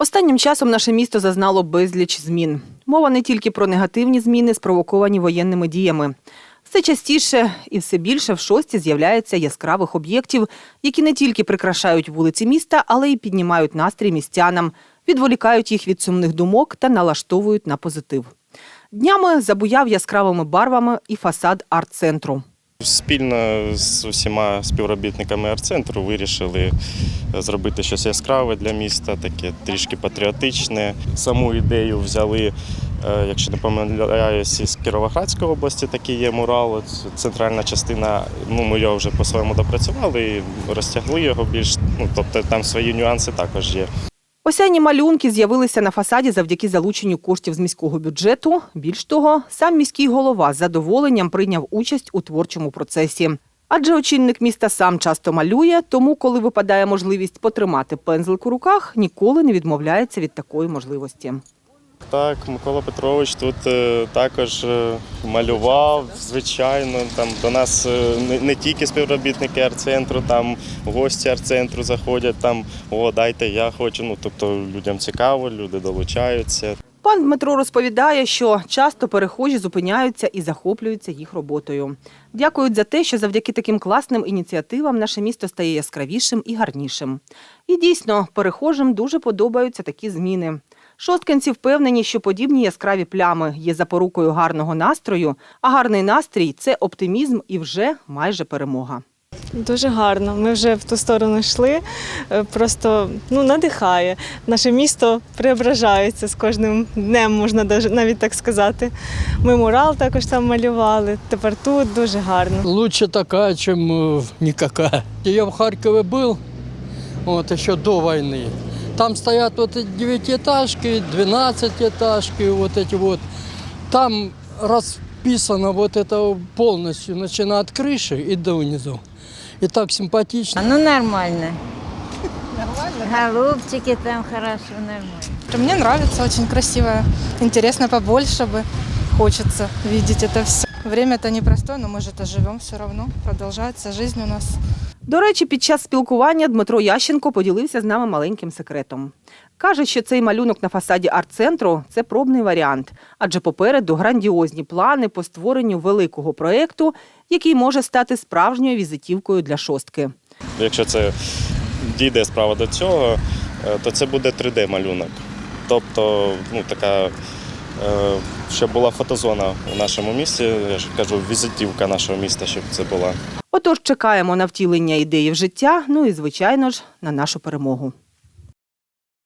Останнім часом наше місто зазнало безліч змін. Мова не тільки про негативні зміни, спровоковані воєнними діями. Все частіше і все більше в шості з'являється яскравих об'єктів, які не тільки прикрашають вулиці міста, але й піднімають настрій містянам, відволікають їх від сумних думок та налаштовують на позитив. Днями забуяв яскравими барвами і фасад арт-центру. Спільно з усіма співробітниками арт-центру вирішили зробити щось яскраве для міста, таке трішки патріотичне. Саму ідею взяли, е, якщо не помиляюсь, із Кіровоградської області такий є мурал. Центральна частина, ну ми його вже по-своєму допрацювали і розтягли його більш. Ну тобто там свої нюанси також є. Осяйні малюнки з'явилися на фасаді завдяки залученню коштів з міського бюджету. Більш того, сам міський голова з задоволенням прийняв участь у творчому процесі. Адже очільник міста сам часто малює, тому, коли випадає можливість потримати пензлик у руках, ніколи не відмовляється від такої можливості. Так, Микола Петрович тут е, також е, малював, звичайно. Там до нас е, не, не тільки співробітники арт-центру, там гості арт-центру заходять, там о, дайте, я хочу. Ну тобто людям цікаво, люди долучаються. Пан Дмитро розповідає, що часто перехожі зупиняються і захоплюються їх роботою. Дякують за те, що завдяки таким класним ініціативам наше місто стає яскравішим і гарнішим. І дійсно, перехожим дуже подобаються такі зміни. Шосткинці впевнені, що подібні яскраві плями є запорукою гарного настрою, а гарний настрій це оптимізм і вже майже перемога. Дуже гарно. Ми вже в ту сторону йшли. Е, Просто ну, надихає. Наше місто преображається з кожним днем, можна даже- навіть так сказати. Ми мурал також там малювали. Тепер тут дуже гарно. Лучше такая, чем э, никакая. Я в Харькове был, вот еще до войны. Там стоят вот эти девятиэтажки, двенадцатиэтажки, вот эти вот. Там расписано вот это полностью, начиная от крыши и до низу. И так симпатично. Ну, нормально. Нормально? Голубчики там хорошо, нормально. Мне нравится, очень красиво, интересно побольше бы. Хочется видеть это все. Время-то непростое, но мы же это живем все равно. Продолжается жизнь у нас. До речі, під час спілкування Дмитро Ященко поділився з нами маленьким секретом. Каже, що цей малюнок на фасаді арт-центру це пробний варіант, адже попереду грандіозні плани по створенню великого проєкту, який може стати справжньою візитівкою для шостки. Якщо це дійде справа до цього, е, то це буде 3D-малюнок. Тобто, ну така, е, щоб була фотозона у нашому місті, я ж кажу, візитівка нашого міста, щоб це була. Отож, чекаємо на втілення ідеї в життя, ну і звичайно ж на нашу перемогу.